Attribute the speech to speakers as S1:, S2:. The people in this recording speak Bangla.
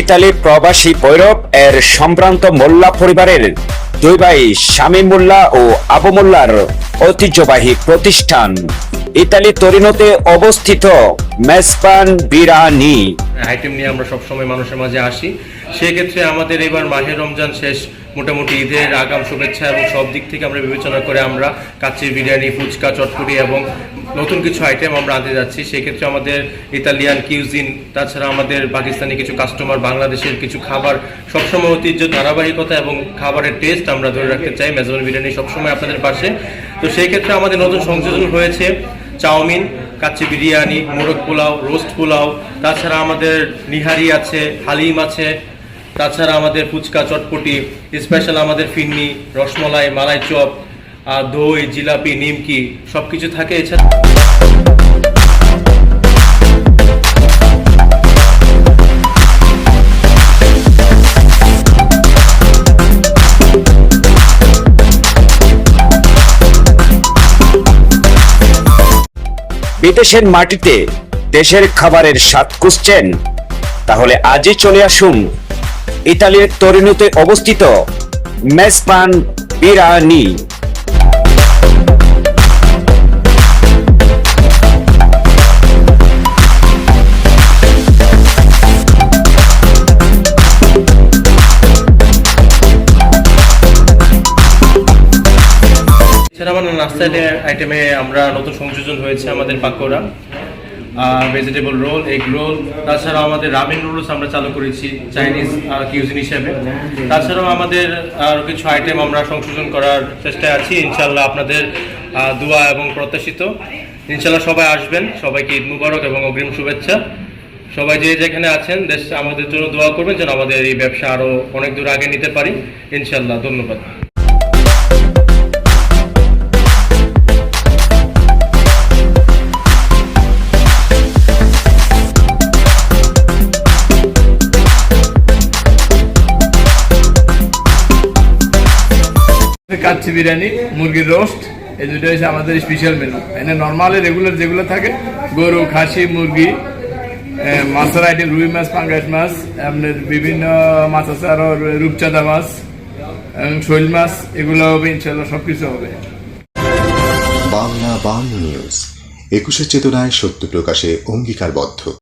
S1: ইতালি প্রবাসী ভৈরব এর সম্ভ্রান্ত মোল্লা পরিবারের দুই ভাই স্বামী মোল্লা ও আবু মোল্লার ঐতিহ্যবাহী প্রতিষ্ঠান। ইতালি তরিনোতে অবস্থিত মেসপান বিরানি।
S2: আইটেম নিয়ে আমরা সবসময় মানুষের মাঝে আসি। সেক্ষেত্রে আমাদের এবার মাহে রমজান শেষ। মোটামুটি ঈদের আগাম শুভেচ্ছা এবং সব দিক থেকে আমরা বিবেচনা করে আমরা কাচ্চির বিরিয়ানি, ফুচকা, চটপটি এবং নতুন কিছু আইটেম আমরা আনতে যাচ্ছি। সেক্ষেত্রে আমাদের ইতালিয়ান কিউজিন তাছাড়া আমাদের পাকিস্তানি কিছু কাস্টমার বাংলাদেশের কিছু খাবার, সবসময় ঐতিহ্য, ধারাবাহিকতা এবং খাবারের টেস্ট আমরা ধরে রাখতে চাই। মেজবান বিরিয়ানি সবসময় আপনাদের পাশে। তো সেই ক্ষেত্রে আমাদের নতুন সংযোজন হয়েছে চাউমিন, কাচ্চি বিরিয়ানি, মোরগ পোলাও, রোস্ট পোলাও। তাছাড়া আমাদের নিহারি আছে, হালিম আছে তাছাড়া আমাদের ফুচকা চটপটি স্পেশাল আমাদের ফিন্নি, রসমলাই, মালাই চপ আর দই, জিলাপি, নিমকি সব কিছু থাকে এছাড়া।
S1: বিদেশের মাটিতে দেশের খাবারের স্বাদ খুঁজছেন? তাহলে আজই চলে আসুন ইতালির তরিনোতে অবস্থিত মেসপান বিরানি।
S2: এছাড়া নাস্তা আইটেমে আমরা নতুন সংযোজন হয়েছে আমাদের pakora. Vegetable roll egg roll তাছাড়াও আমাদের রামেন রোলস আমরা চালু করেছি চাইনিজ কিউজিন হিসেবে। তাছাড়াও আমাদের আরও কিছু আইটেম আমরা সংশোধন করার চেষ্টায় আছি। ইনশাল্লাহ আপনাদের দোয়া এবং প্রত্যাশিত। ইনশাল্লাহ সবাই আসবেন। সবাইকে ঈদ মুবারক এবং অগ্রিম শুভেচ্ছা। সবাই যে যেখানে আছেন, দেশ আমাদের জন্য দোয়া করবেন যেন আমাদের এই ব্যবসা আরও অনেক দূর আগে নিতে পারি। ইনশাল্লাহ ধন্যবাদ।
S3: কাচ্চি বিরিয়ানি, মুরগির রোস্ট এই দুটো হচ্ছে আমাদের স্পেশাল মেনু এখানে নর্মালি রেগুলার যেগুলো থাকে, গরু, খাসি, মুরগি মাছের আইটেম রুই মাছ, পাঙ্গাস মাছ আপনার বিভিন্ন মাছ আছে, আরও রূপচাঁদা মাছ এবং শৈল মাছ, এগুলো হবে ইনশাল্লাহ সব কিছু হবে।
S4: বাংলা বাংলা নিউজ একুশের চেতনায় সত্য প্রকাশে অঙ্গীকারবদ্ধ।